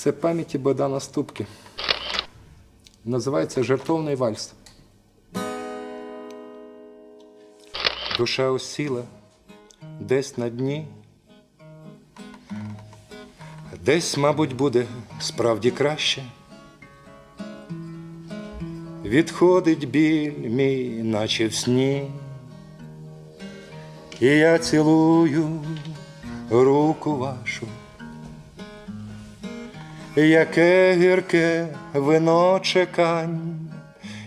Це пам'яті Богдана Ступки. Називається Жертовний вальс. Душа осіла десь на дні. Десь, мабуть, буде справді краще. Відходить біль мій, наче в сні. І я цілую руку вашу, яке гірке вино чекань,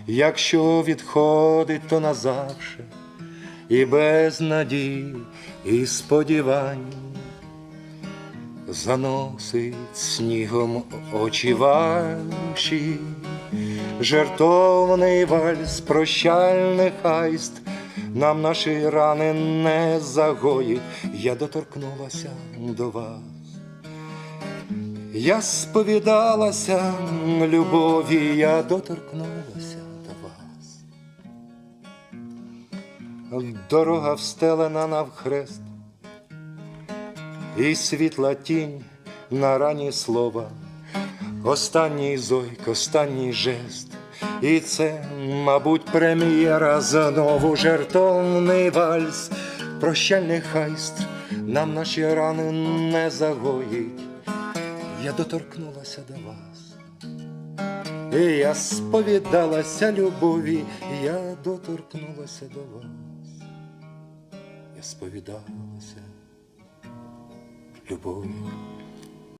якщо відходить, то назавше, і без надій, і сподівань. Заносить снігом очі ваші, жертовний вальс, прощальний хайст, нам наші рани не загоїть, я доторкнулася до вас. Я сповідалася любові, я доторкнулася до вас. Дорога встелена навхрест, і світла тінь на рані слова, останній зойк, останній жест, і це, мабуть, прем'єра знову жертовний вальс, прощальний хайст, нам наші рани не загоїть. Я доторкнулася до вас, і я сповідалася любові, я доторкнулася до вас, я сповідалася любові.